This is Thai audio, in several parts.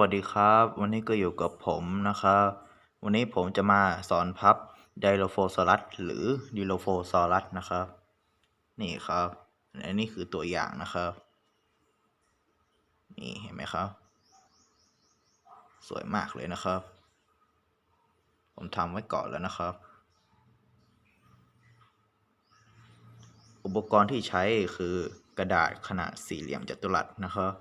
วัสดีครับ วันนี้ก็อยู่กับผมนะครับ วันนี้ผมจะมาสอนพับไดโลโฟซอรัสหรือดิโลโฟซอรัสนะครับ นี่ครับอันนี้คือตัวอย่างนะครับ นี่เห็นไหมครับ สวยมากเลยนะครับ ผมทำไว้ก่อนแล้วนะครับ อุปกรณ์ที่ใช้คือกระดาษขนาดสี่เหลี่ยมจัตุรัสนะครับ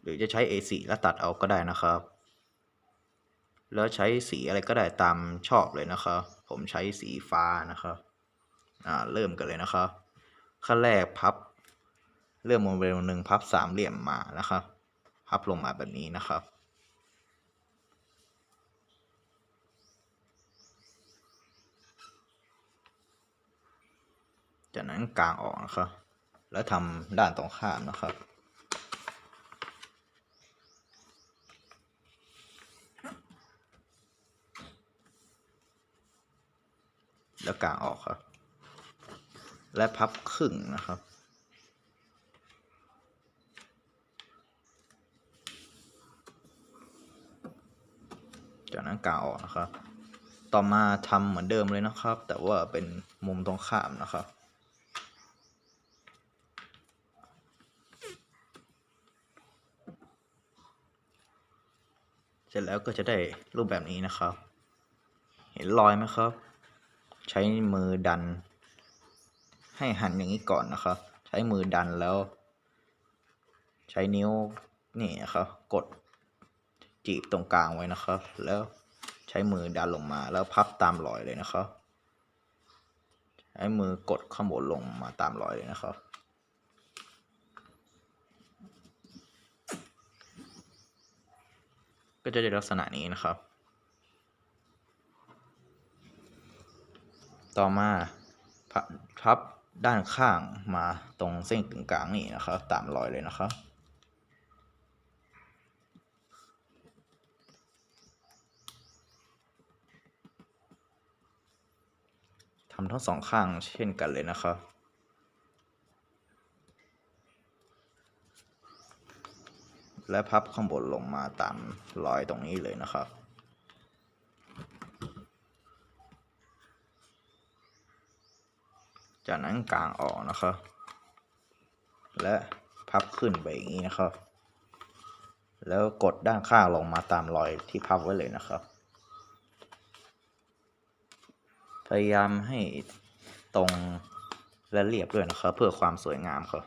หรือจะใช้ A4 แล้วตัดเอาก็ได้นะครับ แล้วใช้สีอะไรก็ได้ตามชอบเลยนะครับ ผมใช้สีฟ้านะครับอ่าเริ่มกันเลยนะครับขั้นแรกพับเริ่มโมเดลหนึ่งพับสามเหลี่ยมมานะครับ พับลงมาแบบนี้นะครับจากนั้นกางออกนะครับ แล้วทำด้านตรงข้ามนะครับ แล้วกางออกครับ และพับครึ่งนะครับ จากนั้นกางออกนะครับ ต่อมาทำเหมือนเดิมเลยนะครับ แต่ว่าเป็นมุมตรงข้ามนะครับเสร็จแล้วก็จะได้รูปแบบนี้นะครับ เห็นรอยไหมครับ ใช้มือดัน ให้หันอย่างนี้ก่อนนะครับ ใช้มือดันแล้ว ใช้นิ้วนี่นะครับกดจีบตรงกลางไว้นะครับ แล้วใช้มือดันลงมา แล้วพับตามรอยเลยนะครับ ใช้มือกดข้างบนลงมาตามรอยเลยนะครับก็จะได้ลักษณะนี้นะครับ ต่อมาพับด้านข้างมาตรงเส้นกึ่งกลางนี่นะครับ ตามรอยเลยนะครับ ทำทั้งสองข้างเช่นกันเลยนะครับและพับข้างบนลงมาตามรอยตรงนี้เลยนะครับ จากนั้นกลางออกนะครับ และพับขึ้นไปอย่างนี้นะครับ แล้วกดด้านข้างลงมาตามรอยที่พับไว้เลยนะครับ พยายามให้ตรงและเรียบด้วยนะครับ เพื่อความสวยงามครับ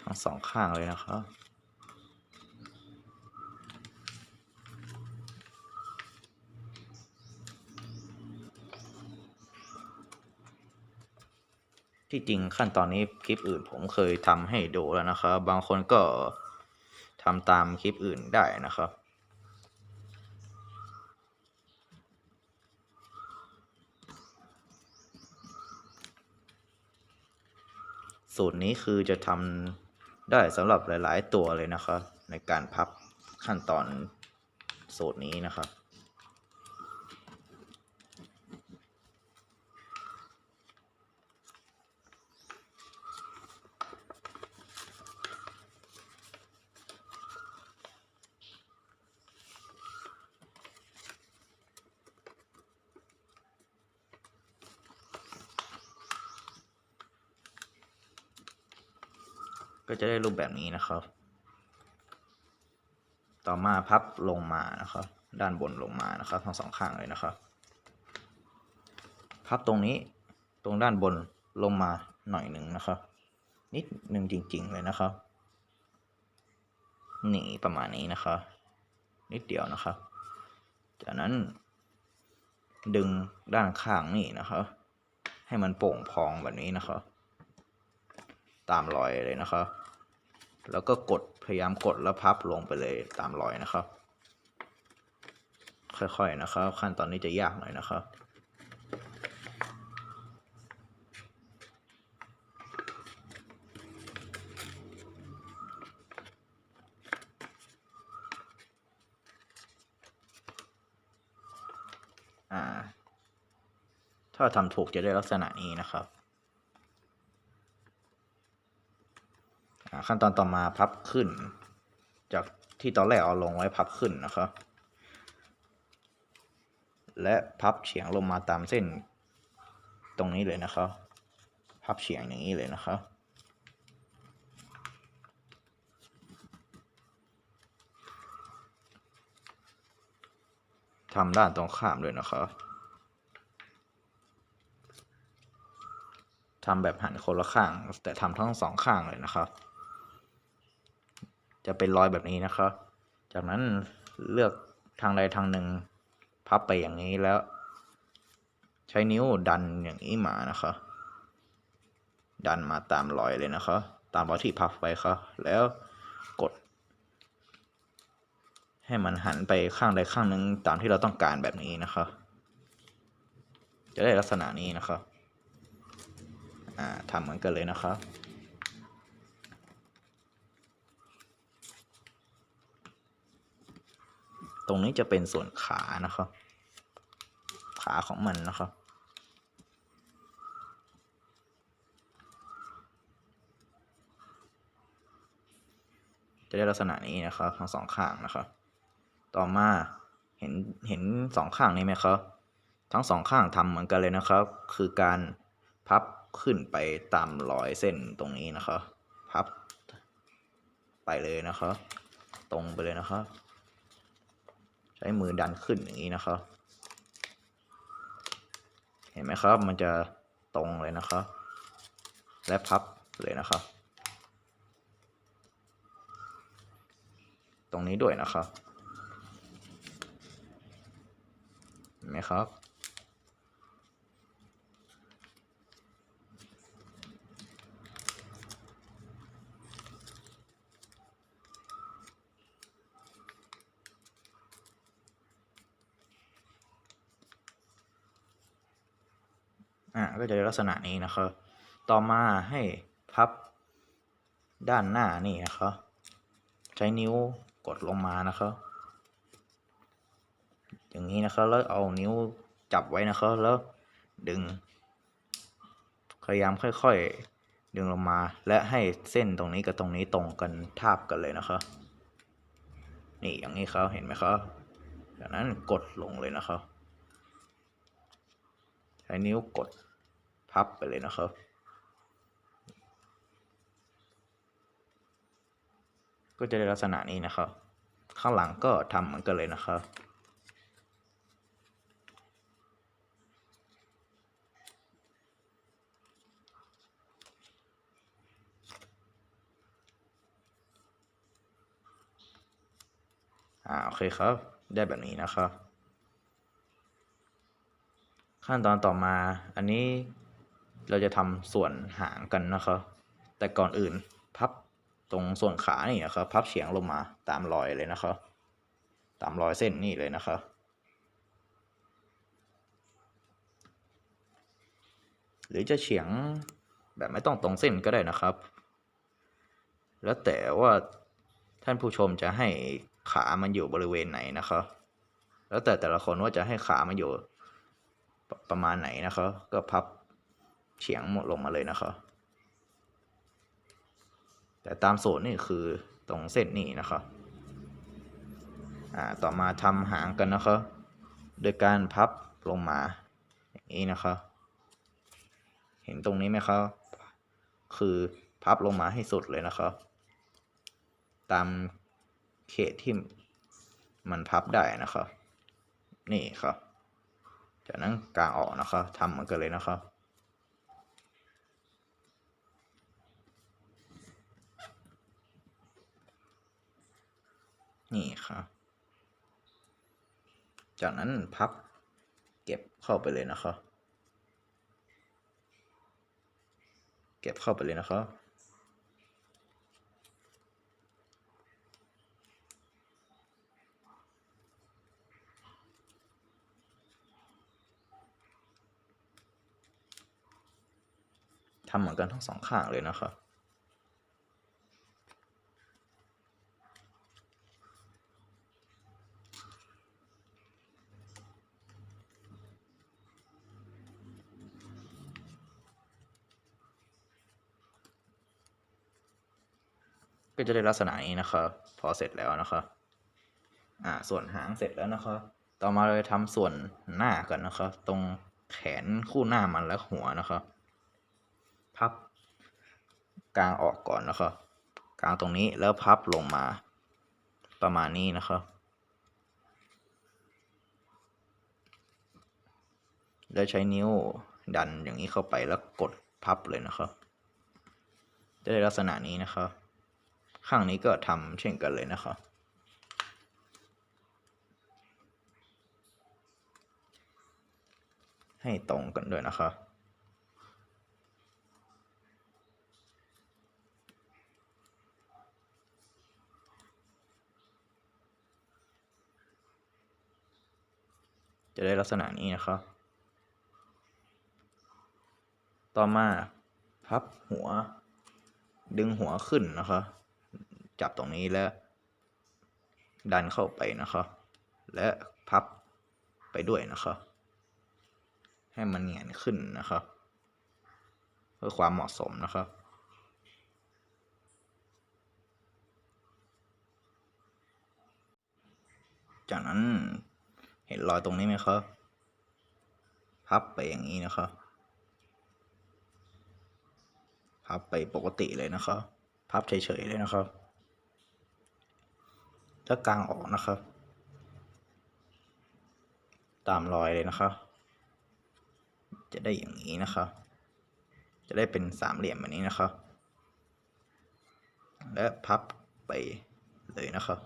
ทั้งสองข้างเลยนะครับ ที่จริงขั้นตอนนี้คลิปอื่นผมเคยทำให้ดูแล้วนะครับ บางคนก็ทำตามคลิปอื่นได้นะครับสูตรนี้คือจะทำได้สำหรับหลาย ๆ ตัวเลยนะครับ ในการพับขั้นตอนสูตรนี้นะครับ จะได้รูปแบบนี้นะครับ ต่อมาพับลงมานะครับ ด้านบนลงมานะครับทั้งสองข้างเลยนะครับ พับตรงนี้ตรงด้านบนลงมาหน่อยหนึ่งนะครับ นิดหนึ่งจริง ๆ เลยนะครับนี่ประมาณนี้นะครับ นิดเดียวนะครับ จากนั้น ดึงด้านข้างนี่นะครับ ให้มันโป่งพองแบบนี้นะครับ ตามรอยเลยนะครับ แล้วก็กดพยายามกดแล้วพับลงไปเลยตามรอยนะครับ ค่อยๆนะครับ ขั้นตอนนี้จะยากหน่อยนะครับอ่าถ้าทำถูกจะได้ลักษณะนี้นะครับ ขั้นตอนต่อมาพับขึ้น จากที่ตอนแรกเอาลงไว้พับขึ้นนะครับ และพับเฉียงลงมาตามเส้นตรงนี้เลยนะครับ พับเฉียงอย่างนี้เลยนะครับทำด้านตรงข้ามด้วยนะครับทำแบบหันคนละข้าง แต่ทำทั้งสองข้างเลยนะครับ จะเป็นรอยแบบนี้นะครับ จากนั้นเลือกทางใดทางหนึ่งพับไปอย่างนี้แล้ว ใช้นิ้วดันอย่างนี้มานะครับดันมาตามรอยเลยนะครับตามรอยที่พับไปครับแล้วกด ให้มันหันไปข้างใดข้างหนึ่งตามที่เราต้องการแบบนี้นะครับจะได้ลักษณะนี้นะครับอ่าทำเหมือนกันเลยนะครับ ตรงนี้จะเป็นส่วนขานะครับ ขาของมันนะครับจะได้ลักษณะนี้นะครับทั้งสองข้างนะครับ ต่อมาเห็นเห็นสองข้างนี้ไหมครับ ทั้งสองข้างทำเหมือนกันเลยนะครับ คือการพับขึ้นไปตามรอยเส้นตรงนี้นะครับ พับไปเลยนะครับ ตรงไปเลยนะครับ ใช้มือดันขึ้นอย่างนี้นะครับ เห็นไหมครับมันจะตรงเลยนะครับ และพับเลยนะครับ ตรงนี้ด้วยนะครับเห็นไหมครับ อ่าก็จะได้ลักษณะนี้นะครับ ต่อมาให้พับด้านหน้านี่นะครับ ใช้นิ้วกดลงมานะครับ อย่างนี้นะครับแล้วเอานิ้วจับไว้นะครับ แล้วดึงพยายามค่อยๆ ดึงลงมา และให้เส้นตรงนี้กับตรงนี้ตรงกันทาบกันเลยนะครับ นี่อย่างนี้ครับเห็นไหมครับจากนั้นกดลงเลยนะครับใช้นิ้วกด พับไปเลยนะครับ ก็จะได้ลักษณะนี้นะครับ ข้างหลังก็ทำเหมือนกันเลยนะครับอ่าโอเคครับ ได้แบบนี้นะครับ ขั้นตอนต่อมาอันนี้ เราจะทำส่วนหางกันนะครับ แต่ก่อนอื่นพับตรงส่วนขานี่นะครับ พับเฉียงลงมาตามรอยเลยนะครับ ตามรอยเส้นนี่เลยนะครับหรือจะเฉียงแบบไม่ต้องตรงเส้นก็ได้นะครับ แล้วแต่ว่าท่านผู้ชมจะให้ขามันอยู่บริเวณไหนนะครับ แล้วแต่แต่ละคนว่าจะให้ขามันอยู่ปประมาณไหนนะครับ ก็พับ เฉียงหมดลงมาเลยนะครับ แต่ตามสูตรนี่คือตรงเส้นนี้นะครับอ่าต่อมาทำหางกันนะครับโดยการพับลงมาอย่างนี้นะครับเห็นตรงนี้ไหมครับ คือพับลงมาให้สุดเลยนะครับ ตามเขตที่มันพับได้นะครับ นี่ครับ จากนั้นกางออกนะครับทำเหมือนกันเลยนะครับ นี่ครับ จากนั้นพับเก็บเข้าไปเลยนะครับ เก็บเข้าไปเลยนะครับทำเหมือนกันทั้งสองข้างเลยนะครับ ก็จะได้ลักษณะนี้นะครับ พอเสร็จแล้วนะครับอ่าส่วนหางเสร็จแล้วนะครับต่อมาเราจะทำส่วนหน้ากันนะครับตรงแขนคู่หน้ามันและหัวนะครับพับกลางออกก่อนนะครับกลางตรงนี้แล้วพับลงมาประมาณนี้นะครับ แล้วใช้นิ้วดันอย่างนี้เข้าไปแล้วกดพับเลยนะครับ จะได้ลักษณะนี้นะครับ ข้างนี้ก็ทำเช่นกันเลยนะครับให้ตรงกันด้วยนะครับจะได้ลักษณะนี้นะครับ ต่อมาพับหัว ดึงหัวขึ้นนะครับ จับตรงนี้แล้ว ดันเข้าไปนะครับ และพับไปด้วยนะครับ ให้มันเหงียนขึ้นนะครับ เพื่อความเหมาะสมนะครับจากนั้นเห็นรอยตรงนี้ไหมครับ พับไปอย่างนี้นะครับ พับไปปกติเลยนะครับ พับเฉยๆเลยนะครับ แล้วกางออกนะครับ ตามรอยเลยนะครับ จะได้อย่างนี้นะครับ จะได้เป็นสามเหลี่ยมแบบนี้นะครับ และพับไปเลยนะครับ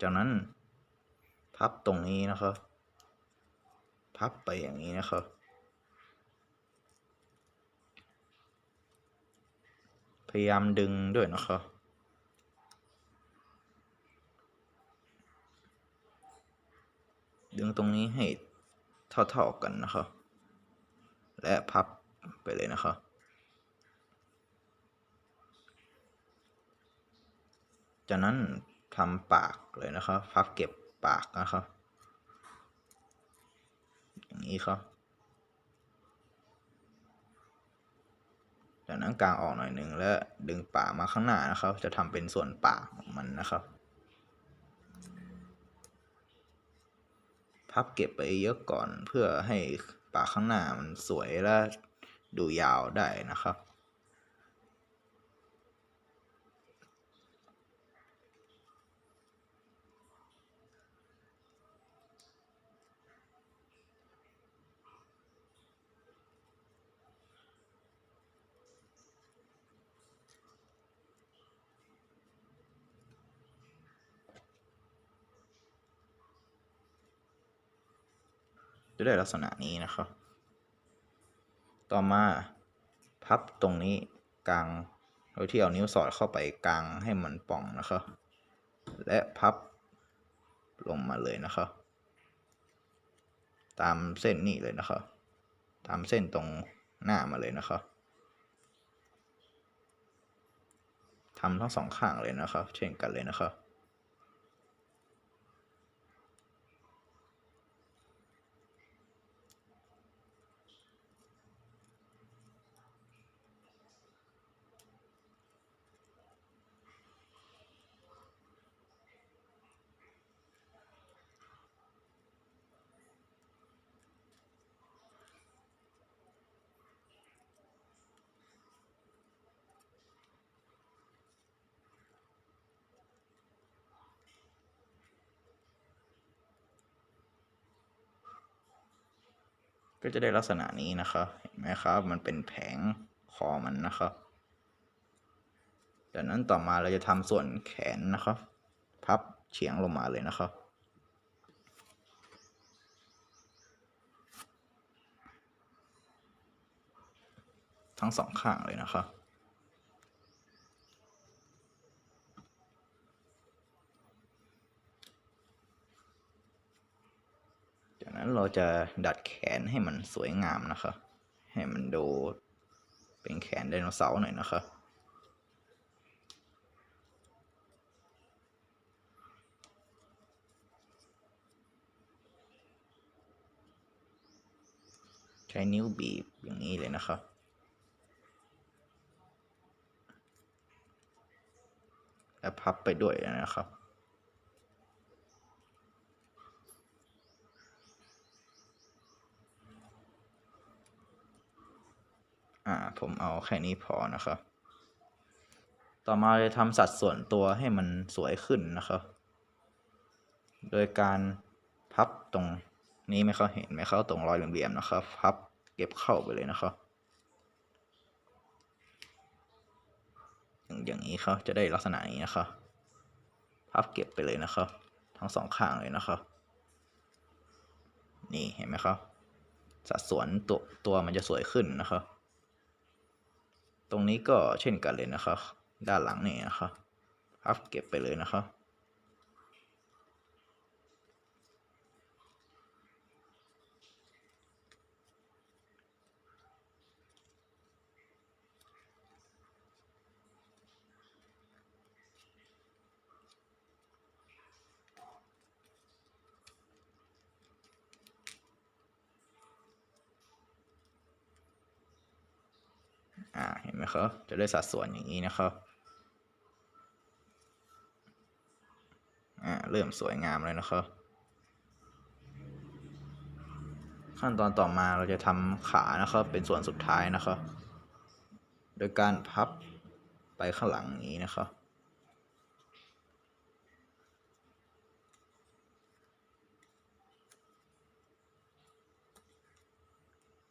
จากนั้นพับตรงนี้นะครับ พับไปอย่างนี้นะครับพยายามดึงด้วยนะครับ ดึงตรงนี้ให้เท่าๆกันนะครับ และพับไปเลยนะครับจากนั้นทำปากเลยนะครับพับเก็บปากนะครับ อย่างนี้ครับ จากนั้นกางออกหน่อยหนึ่งแล้วดึงปากมาข้างหน้านะครับ จะทำเป็นส่วนปากของมันนะครับ พับเก็บไปเยอะก่อนเพื่อให้ปากข้างหน้ามันสวยและดูยาวได้นะครับ จะได้ลักษณะนี้นะครับ ต่อมาพับตรงนี้กลางโดยที่เอานิ้วสอดเข้าไปกลางให้มันป่องนะครับ และพับลงมาเลยนะครับตามเส้นนี้เลยนะครับ ตามเส้นตรงหน้ามาเลยนะครับทำทั้งสองข้างเลยนะครับ เช่นกันเลยนะครับ ก็จะได้ลักษณะนี้นะครับเห็นไหมครับ มันเป็นแผงคอมันนะครับ จากนั้นต่อมาเราจะทำส่วนแขนนะครับ พับเฉียงลงมาเลยนะครับทั้งสองข้างเลยนะครับ จากนั้นเราจะดัดแขนให้มันสวยงามนะครับให้มันดูเป็นแขนไดโนเสาร์หน่อยนะครับใช้นิ้วบีบอย่างนี้เลยนะครับ และพับไปด้วยนะครับ ผมเอาแค่นี้พอนะครับ ต่อมาจะทำสัดส่วนตัวให้มันสวยขึ้นนะครับ โดยการพับตรงนี้ไหมครับเห็นไหมครับตรงรอยเหลี่ยมๆนะครับ พับเก็บเข้าไปเลยนะครับ อย่างนี้ครับจะได้ลักษณะนี้นะครับ พับเก็บไปเลยนะครับ ทั้งสองข้างเลยนะครับ นี่เห็นไหมครับสัดส่วนตัวตัวมันจะสวยขึ้นนะครับ ตรงนี้ก็เช่นกันเลยนะครับ ด้านหลังนี่นะครับพับเก็บไปเลยนะครับ อ่าเห็นไหมครับจะได้สัดส่วนอย่างนี้นะครับอ่าเริ่มสวยงามเลยนะครับ ขั้นตอนต่อมาเราจะทำขานะครับ เป็นส่วนสุดท้ายนะครับ โดยการพับไปข้างหลังอย่างนี้นะครับ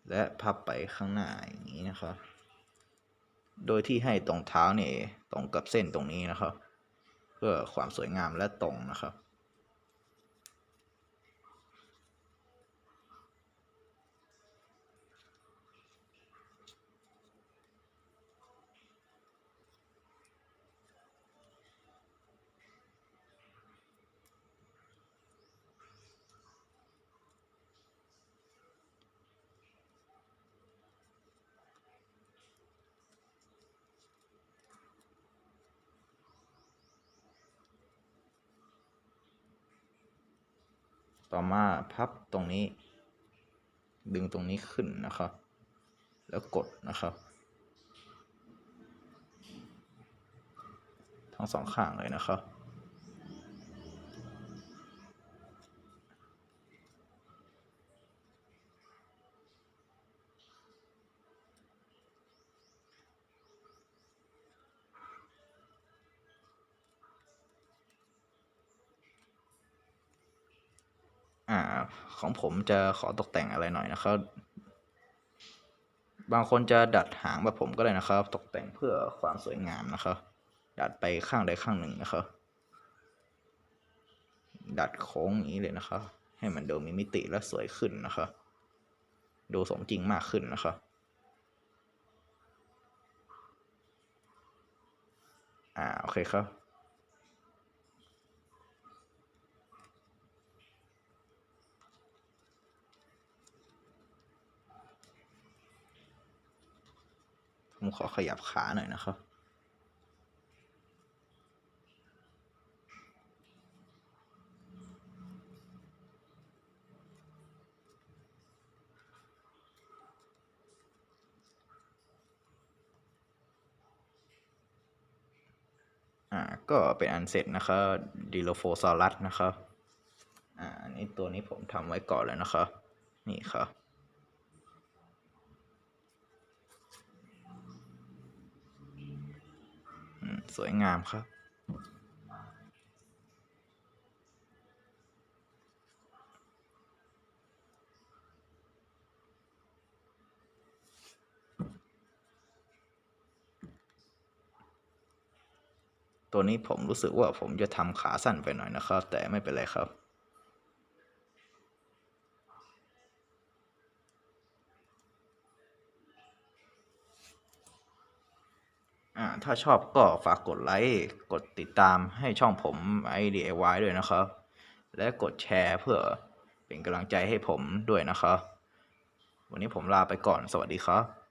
และพับไปข้างหน้าอย่างนี้นะครับ โดยที่ให้ตรงเท้าเนี่ยตรงกับเส้นตรงนี้นะครับ เพื่อความสวยงามและตรงนะครับ ต่อมาพับตรงนี้ ดึงตรงนี้ขึ้นนะครับ แล้วกดนะครับ ทั้งสองข้างเลยนะครับ ของผมจะขอตกแต่งอะไรหน่อยนะครับ บางคนจะดัดหางแบบผมก็ได้นะครับ ตกแต่งเพื่อความสวยงามนะครับ ดัดไปข้างใดข้างหนึ่งนะครับ ดัดโค้งอย่างนี้เลยนะครับ ให้มันดูมีมิติและสวยขึ้นนะครับดูสมจริงมากขึ้นนะครับอ่าโอเคครับ ผมขอขยับขาหน่อยนะครับ อ่า ก็เป็นอันเสร็จนะครับดิโลโฟซอรัสนะครับ อ่าอันนี้ตัวนี้ผมทำไว้ก่อนเลยนะครับ นี่ครับ อืม สวยงามครับ ตัวนี้ผมรู้สึกว่าผมจะทำขาสั้นไปหน่อยนะครับ แต่ไม่เป็นไรครับ ถ้าชอบก็ฝากกดไลค์ กดติดตามให้ช่องผม IDIY ด้วยนะครับ และกดแชร์เพื่อเป็นกำลังใจให้ผมด้วยนะครับ วันนี้ผมลาไปก่อน สวัสดีครับ